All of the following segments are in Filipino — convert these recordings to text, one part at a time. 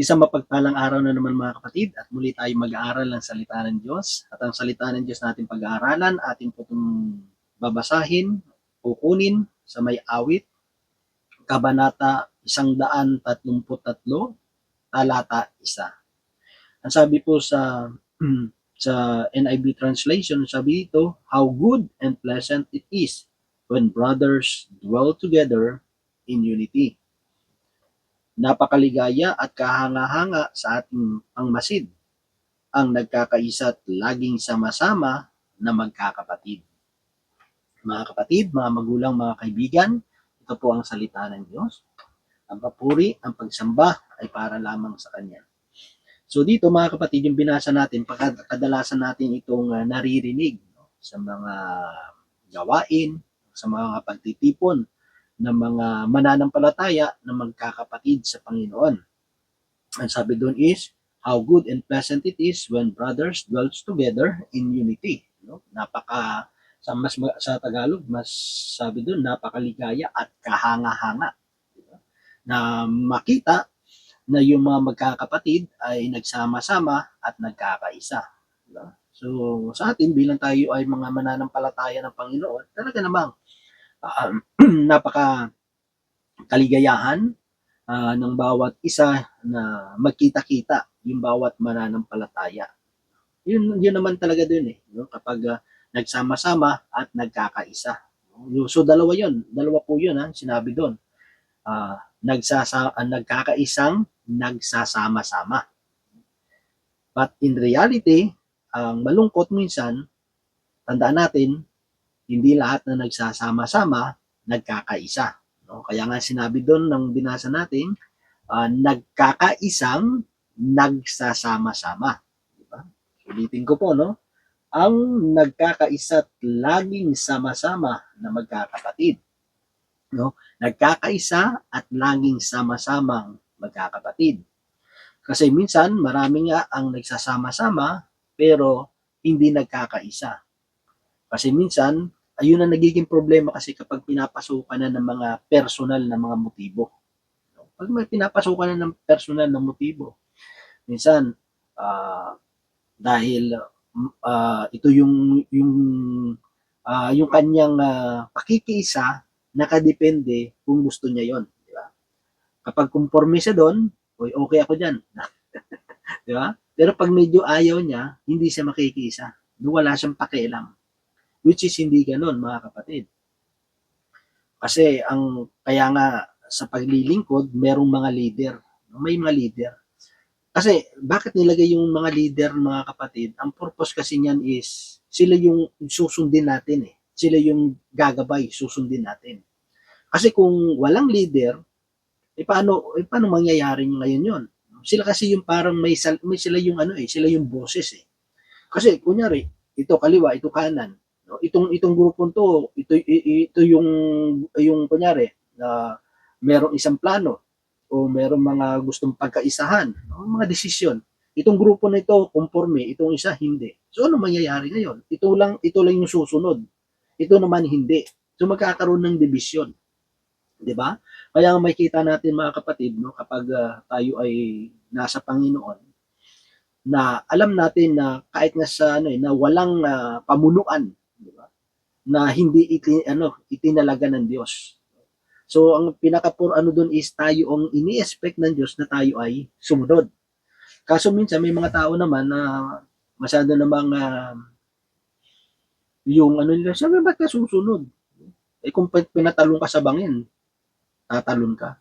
Isang mapagpalang araw na naman mga kapatid at muli tayo mag-aaral ng salita ng Diyos. At ang salita ng Diyos natin pag-aaralan, ating po itong babasahin, kukunin sa may awit, Kabanata 133, talata 1. Ang sabi po sa sa NIV translation, sabi dito, How good and pleasant it is when brothers dwell together in unity napakaligaya at kahanga-hanga sa ating pangmasid ang nagkakaisa at laging sama-sama na magkakapatid. Mga kapatid, mga magulang, mga kaibigan, ito po ang salita ng Diyos. Ang papuri, ang pagsamba ay para lamang sa Kanya. So dito mga kapatid, yung binasa natin, kadalasan natin itong uh, naririnig no, sa mga gawain, sa mga pagtitipon, ng mga mananampalataya na magkakapatid sa Panginoon. Ang sabi doon is, how good and pleasant it is when brothers dwells together in unity. No? Napaka sa mas sa Tagalog, mas sabi doon napakaligaya at kahanga-hanga. Diba? Na makita na yung mga magkakapatid ay nagsama-sama at nagkakaisa. Diba? So sa atin bilang tayo ay mga mananampalataya ng Panginoon, talaga namang um, napaka kaligayahan uh, ng bawat isa na magkita-kita yung bawat mananampalataya. Yun, yun naman talaga dun eh, no? kapag uh, nagsama-sama at nagkakaisa. So dalawa yun, dalawa po yun ha, sinabi doon. Uh, nagsasa, uh, nagkakaisang nagsasama-sama. But in reality, ang malungkot minsan, tandaan natin, hindi lahat na nagsasama-sama nagkakaisa. No? Kaya nga sinabi doon ng binasa natin, uh, nagkakaisang nagsasama-sama. Diba? Ulitin ko po, no? Ang nagkakaisa at laging sama-sama na magkakapatid. No? Nagkakaisa at laging sama-samang magkakapatid. Kasi minsan, marami nga ang nagsasama-sama pero hindi nagkakaisa. Kasi minsan, ayun ang nagiging problema kasi kapag pinapasukan na ng mga personal na mga motibo. Pag may pinapasukan na ng personal na motibo, minsan uh, dahil uh, ito yung yung uh, yung kanyang uh, pakikiisa nakadepende kung gusto niya yon, di ba? Kapag conforme siya doon, oy okay ako diyan. di ba? Pero pag medyo ayaw niya, hindi siya makikiisa. Wala siyang pakialam. Which is hindi ganun, mga kapatid. Kasi ang kaya nga sa paglilingkod, merong mga leader. May mga leader. Kasi bakit nilagay yung mga leader, mga kapatid? Ang purpose kasi niyan is sila yung susundin natin eh. Sila yung gagabay, susundin natin. Kasi kung walang leader, eh paano, eh paano mangyayari ngayon yon? Sila kasi yung parang may, may sila yung ano eh, sila yung boses eh. Kasi kunyari, ito kaliwa, ito kanan itong itong grupong to, ito ito yung yung kunyari na uh, merong isang plano o merong mga gustong pagkaisahan, no? mga desisyon. Itong grupo na ito conforme, itong isa hindi. So ano mangyayari ngayon? Ito lang ito lang yung susunod. Ito naman hindi. So magkakaroon ng division. 'Di ba? Kaya makita natin mga kapatid, no, kapag uh, tayo ay nasa Panginoon, na alam natin na kahit nga sa ano eh, na walang uh, pamunuan na hindi iti, ano, itinalaga ng Diyos. So, ang pinaka ano doon is tayo ang ini-expect ng Diyos na tayo ay sumunod. Kaso minsan may mga tao naman na masyado namang uh, yung ano nila, sabi ba't ka susunod? Eh kung pinatalong ka sa bangin, tatalon ka.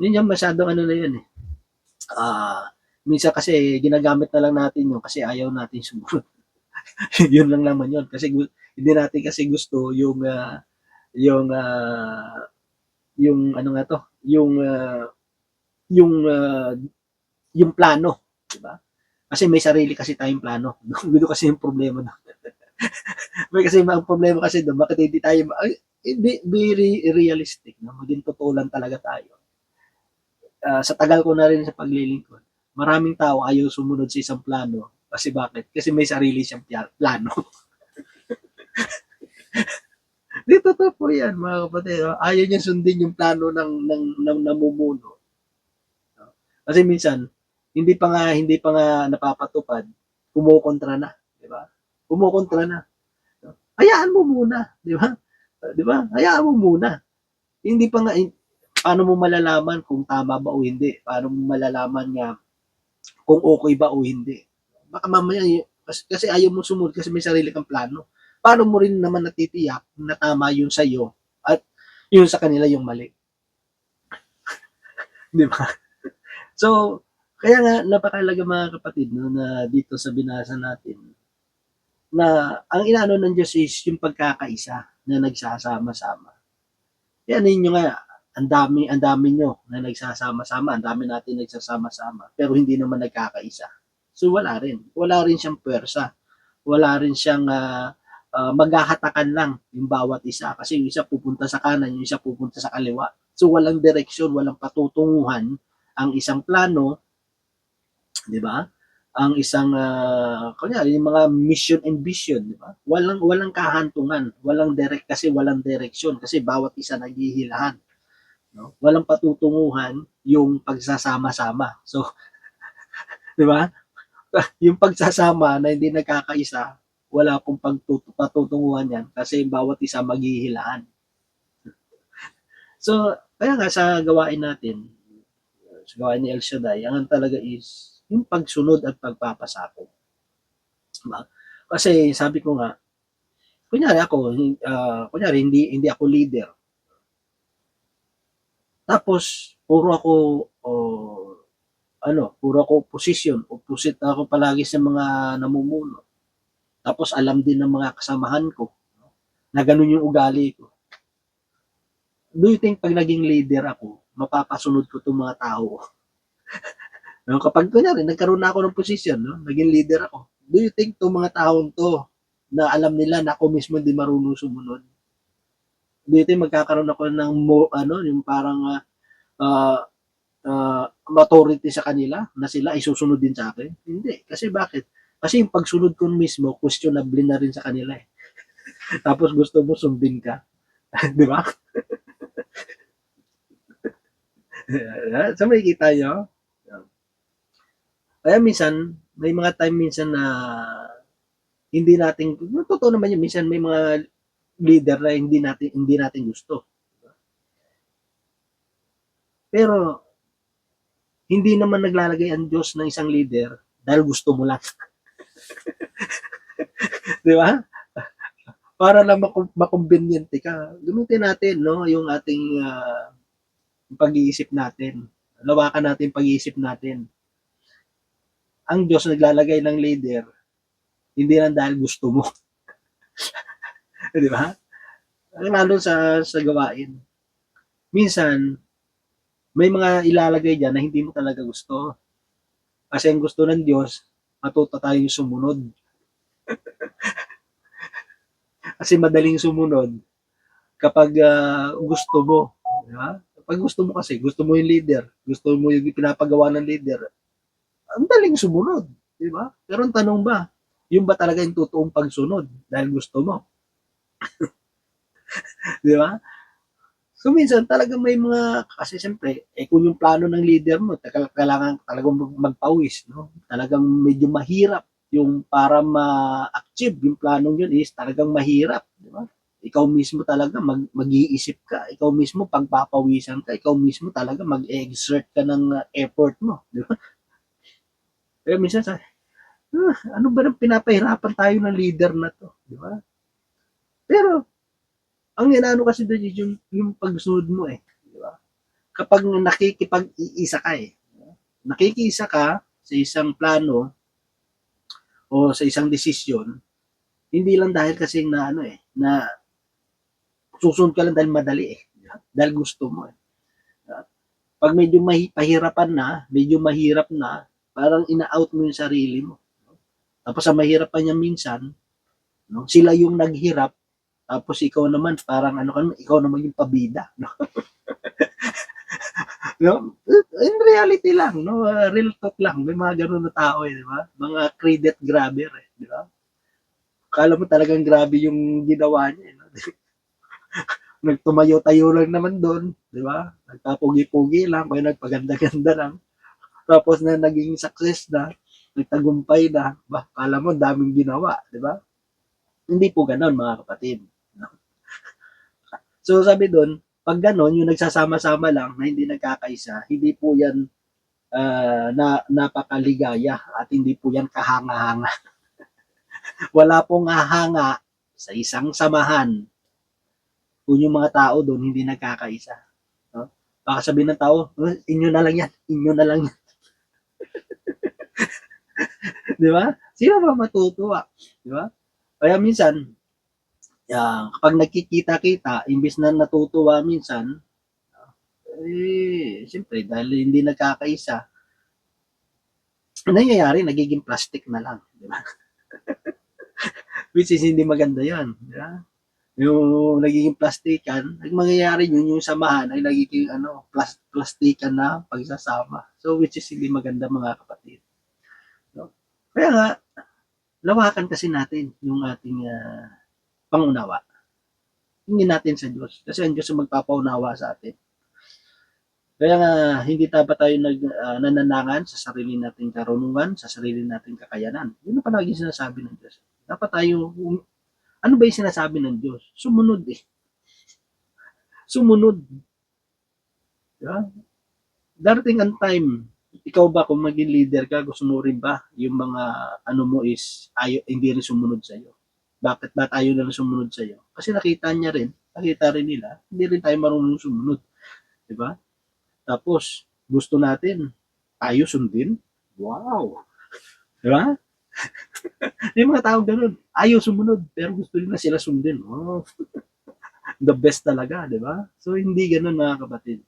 Yun yung masyadong ano na yun eh. Uh, minsan kasi ginagamit na lang natin yun kasi ayaw natin sumunod. yun lang naman yun. Kasi hindi natin kasi gusto yung uh, yung uh, yung ano nga to, yung uh, yung uh, yung plano, di ba? Kasi may sarili kasi tayong plano. Gusto kasi yung problema doon. may kasi ang problema kasi doon, bakit hindi tayo ay, be, be realistic, no? Maging totoo lang talaga tayo. Uh, sa tagal ko na rin sa paglilingkod, maraming tao ayaw sumunod sa isang plano kasi bakit? Kasi may sarili siyang plano. Di totoo po yan, mga kapatid. Ayaw niya sundin yung plano ng, ng, ng namumuno. Kasi minsan, hindi pa nga, hindi pa nga napapatupad, kumukontra na, di ba? Kumukontra na. Hayaan mo muna, di ba? Di ba? Hayaan mo muna. Hindi pa nga, paano mo malalaman kung tama ba o hindi? Paano mo malalaman nga kung okay ba o hindi? Baka mamaya, kasi, kasi ayaw mo sumunod kasi may sarili kang plano. Paano mo rin naman natitiyak na tama yun sa iyo at yun sa kanila yung mali? Di ba? So, kaya nga, napakalaga mga kapatid, no, na dito sa binasa natin, na ang inaano ng Diyos is yung pagkakaisa na nagsasama-sama. Kaya ninyo nga, ang dami, ang dami nyo na nagsasama-sama, ang dami natin nagsasama-sama, pero hindi naman nagkakaisa. So wala rin. Wala rin siyang pwersa. Wala rin siyang uh, uh, maghahatakan lang yung bawat isa. Kasi yung isa pupunta sa kanan, yung isa pupunta sa kaliwa. So walang direksyon, walang patutunguhan ang isang plano, di ba? Ang isang uh, kunyari yung mga mission and vision, di ba? Walang walang kahantungan, walang direct kasi walang direksyon kasi bawat isa naghihilahan. No? Walang patutunguhan yung pagsasama-sama. So, di ba? yung pagsasama na hindi nagkakaisa, wala pong pagtut- patutunguhan yan kasi bawat isa maghihilaan. So, kaya nga sa gawain natin, sa gawain ni El Shaddai, ang talaga is yung pagsunod at pagpapasako. Diba? Kasi sabi ko nga, kunyari ako, uh, kunyari hindi hindi ako leader. Tapos puro ako oh, ano, puro ako opposition, opposite ako palagi sa mga namumuno. Tapos alam din ng mga kasamahan ko na ganun yung ugali ko. Do you think pag naging leader ako, mapapasunod ko itong mga tao? no, kapag kunyari, nagkaroon na ako ng position, no? naging leader ako, do you think itong mga taong to na alam nila na ako mismo hindi marunong sumunod? Do you think magkakaroon ako ng mo, ano, yung parang uh, uh, authority sa kanila na sila ay susunod din sa akin? Hindi. Kasi bakit? Kasi yung pagsunod ko mismo, questionable na rin sa kanila eh. Tapos gusto mo sundin ka. Di ba? so may kita nyo? Kaya minsan, may mga time minsan na hindi natin, totoo naman yun, minsan may mga leader na hindi natin hindi natin gusto. Pero hindi naman naglalagay ang Diyos ng isang leader dahil gusto mo lang. Di ba? Para lang makum- makumbinyente ka. Gamitin natin no, yung ating uh, pag-iisip natin. Lawakan natin pag-iisip natin. Ang Diyos naglalagay ng leader hindi lang dahil gusto mo. Di ba? Lalo sa, sa gawain. Minsan, may mga ilalagay dyan na hindi mo talaga gusto. Kasi ang gusto ng Diyos, matuto tayong sumunod. Kasi madaling sumunod kapag uh, gusto mo. Di ba? Kapag gusto mo kasi, gusto mo yung leader, gusto mo yung pinapagawa ng leader, ang daling sumunod. Di ba? Pero ang tanong ba, yung ba talaga yung totoong pagsunod dahil gusto mo? Di ba? So minsan talaga may mga, kasi siyempre, eh kung yung plano ng leader mo, kailangan talagang magpawis, no? Talagang medyo mahirap yung para ma-achieve yung planong yun is talagang mahirap, di ba? Ikaw mismo talaga mag, mag-iisip ka, ikaw mismo pagpapawisan ka, ikaw mismo talaga mag-exert ka ng effort mo, di ba? Pero minsan sa ah, ano ba nang pinapahirapan tayo ng leader na to, di ba? Pero ang inaano kasi doon yung, yung pagsunod mo eh. Di ba? Kapag nakikipag-iisa ka eh. Nakikisa ka sa isang plano o sa isang desisyon, hindi lang dahil kasi na ano eh, na susunod ka lang dahil madali eh. Dahil gusto mo eh. Pag medyo mahirapan na, medyo mahirap na, parang ina-out mo yung sarili mo. Tapos sa mahirap pa niya minsan, no, sila yung naghirap, tapos ikaw naman, parang ano ka ikaw naman yung pabida. No? no? In reality lang, no? real talk lang. May mga ganun na tao eh, di ba? Mga credit grabber eh, di ba? Kala mo talagang grabe yung ginawa niya. Eh, no? Nagtumayo-tayo lang naman doon, di ba? Nagpapugi-pugi lang, kaya nagpaganda-ganda lang. Tapos na naging success na, nagtagumpay na, ba, kala mo daming ginawa, di ba? Hindi po ganon mga kapatid. So sabi doon, pag ganon, yung nagsasama-sama lang na hindi nagkakaisa, hindi po yan ah, na napakaligaya at hindi po yan kahanga-hanga. Wala pong hahanga sa isang samahan kung yung mga tao doon hindi nagkakaisa. No? Baka sabihin ng tao, "Oh, inyo na lang yan, inyo na lang yan. Di ba? Sino ba matutuwa? Di ba? Kaya minsan, ah, kapag nagkikita-kita, imbis na natutuwa minsan, eh, siyempre, dahil hindi nagkakaisa, nangyayari, nagiging plastic na lang. Di ba? Which is hindi maganda yan. Di ba? Yung nagiging plastikan, ang mangyayari yun, yung samahan ay nagiging ano, plas plastikan na pagsasama. So, which is hindi maganda mga kapatid. No? Kaya nga, lawakan kasi natin yung ating ah, pangunawa. Hindi natin sa Diyos. Kasi ang Diyos ang magpapaunawa sa atin. Kaya nga, hindi dapat tayo nag, ah, nananangan sa sarili nating karunungan, sa sarili nating kakayanan. Yun ang palagi sinasabi ng Diyos. Dapat tayo, um- ano ba yung sinasabi ng Diyos? Sumunod eh. Sumunod. Diba? Darating ang time, ikaw ba kung maging leader ka, gusto mo rin ba yung mga ano mo is ayo, hindi rin sumunod sa iyo? Bakit ba tayo na lang sumunod sa iyo? Kasi nakita niya rin, nakita rin nila, hindi rin tayo marunong sumunod. 'Di ba? Tapos gusto natin tayo sundin. Wow. 'Di ba? yung mga tao ganun, ayaw sumunod, pero gusto nila sila sundin. Oh. The best talaga, 'di ba? So hindi ganun mga kapatid.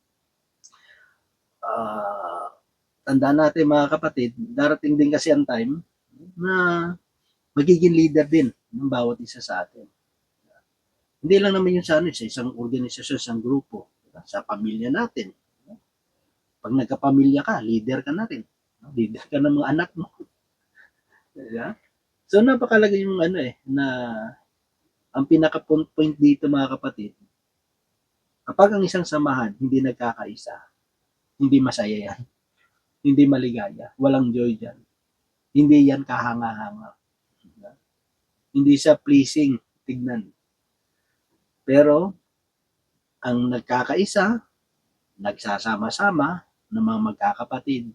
Ah, tandaan natin mga kapatid, darating din kasi ang time na magiging leader din ng bawat isa sa atin. Hindi lang naman yun sa, ano, sa isang organisasyon, isang grupo, diba? sa pamilya natin. Pag nagkapamilya ka, leader ka na rin. Leader ka ng mga anak mo. Diba? So napakalaga yung ano eh, na ang pinaka point dito mga kapatid, kapag ang isang samahan hindi nagkakaisa, hindi masaya yan. Hindi maligaya. Walang joy dyan. Hindi yan kahanga-hanga. Hindi siya pleasing tignan. Pero, ang nagkakaisa, nagsasama-sama ng mga magkakapatid.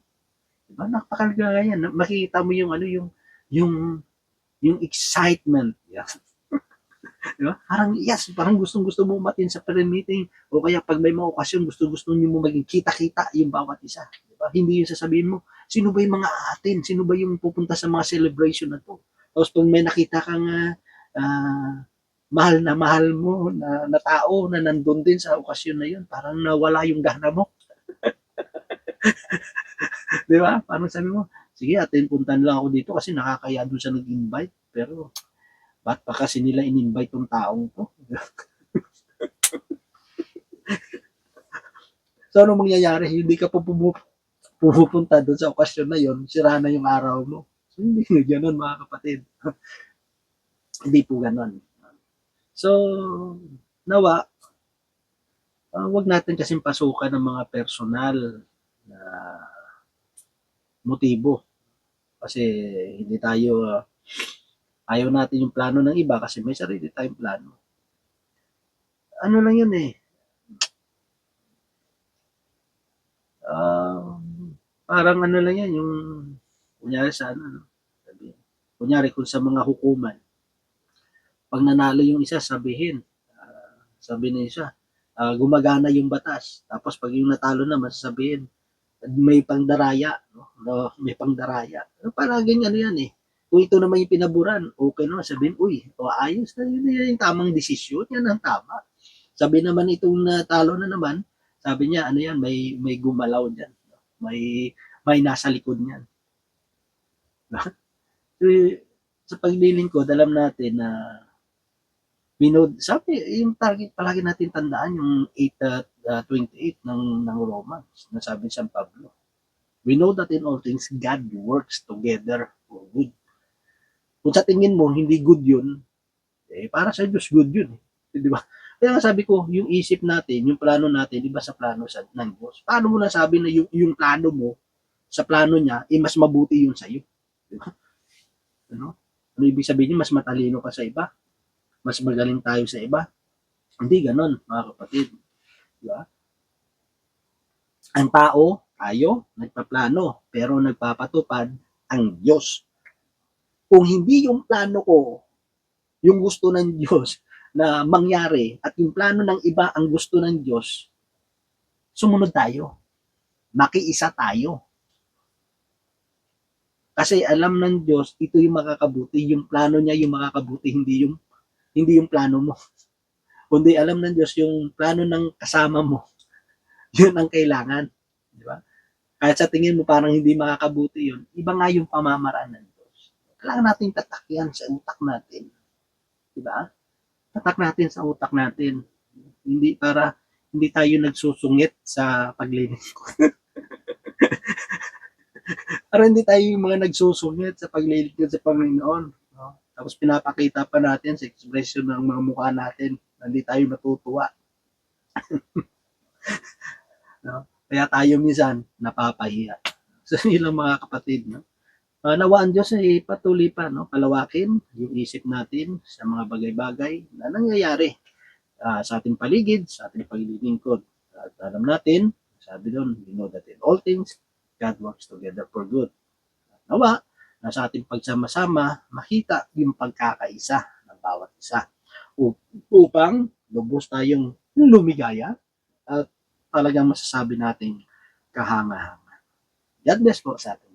Diba? Napakalaga yan. Makikita mo yung ano yung yung yung excitement. Yeah. diba? Parang yes, parang gustong-gusto mo umatin sa prayer meeting o kaya pag may mga okasyon, gusto-gusto niyo mo maging kita-kita yung bawat isa. Diba? Hindi yung sasabihin mo, sino ba yung mga atin? Sino ba yung pupunta sa mga celebration na to? Tapos pag may nakita kang ah, ah, mahal na mahal mo na, na tao na nandun din sa okasyon na yun, parang nawala yung gana mo. Di ba? Parang sabi mo, sige, atin puntan lang ako dito kasi nakakaya doon sa nag-invite. Pero, ba't pa kasi nila in-invite yung taong to? so, ano mangyayari? Hindi ka pa pumu- pumupunta doon sa okasyon na yon, sira na yung araw mo. Hindi na ganun, mga kapatid. hindi po ganun. So, nawa, uh, wag natin kasing pasukan ng mga personal na motibo. Kasi hindi tayo, uh, ayaw natin yung plano ng iba kasi may sarili tayong plano. Ano lang yun eh. Um, parang ano lang yan, yung kunyari sa ano, kunyari kung sa mga hukuman, pag nanalo yung isa, sabihin, ah, sabi na isa, ah, gumagana yung batas. Tapos pag yung natalo naman, sasabihin, may pangdaraya, no? no may pangdaraya. No, palaging ano yan eh. Kung ito naman yung pinaburan, okay naman, sabihin, uy, o ayos na yun, yun yung tamang desisyon, yan ang tama. Sabi naman itong natalo na naman, sabi niya, ano yan, may, may gumalaw dyan. no? May, may nasa likod niyan. Sa pagliling ko, alam natin na Binod, sabi, yung target palagi natin tandaan yung 8 at uh, 28 ng, ng Romans na sabi ni San Pablo. We know that in all things, God works together for good. Kung sa tingin mo, hindi good yun, eh, para sa Diyos, good yun. Eh. Di ba? Kaya nga sabi ko, yung isip natin, yung plano natin, iba sa plano sa, ng Diyos. Paano mo nasabi na yung, yung plano mo, sa plano niya, eh, mas mabuti yun sa'yo. Di ba? Ano? Ano ibig sabihin niya, mas matalino ka sa iba? Mas magaling tayo sa iba? Hindi ganon, mga kapatid. Di ba? Ang tao, tayo, nagpaplano, pero nagpapatupad ang Diyos. Kung hindi yung plano ko, yung gusto ng Diyos na mangyari at yung plano ng iba ang gusto ng Diyos, sumunod tayo. Makiisa tayo. Kasi alam ng Diyos, ito yung makakabuti, yung plano niya yung makakabuti, hindi yung hindi yung plano mo. Kundi alam ng Diyos yung plano ng kasama mo. Yun ang kailangan. Di ba? Kahit sa tingin mo parang hindi makakabuti yun, iba nga yung pamamaraan ng Diyos. Kailangan natin tatak yan sa utak natin. Di ba? Tatak natin sa utak natin. Hindi para hindi tayo nagsusungit sa paglilingkod. para hindi tayo yung mga nagsusungit sa paglilingkod sa Panginoon. No? Tapos pinapakita pa natin sa expression ng mga mukha natin na hindi tayo natutuwa. no? Kaya tayo minsan napapahiya. So, yun mga kapatid. No? Uh, nawaan Diyos ay patuloy pa, no? palawakin yung isip natin sa mga bagay-bagay na nangyayari ah, sa ating paligid, sa ating paglilingkod. At alam natin, sabi doon, we know that in all things, God works together for good. Nawa, na sa ating pagsama-sama, makita yung pagkakaisa ng bawat isa. Upang lubos tayong lumigaya at talagang masasabi nating kahanga-hanga. God bless po sa atin.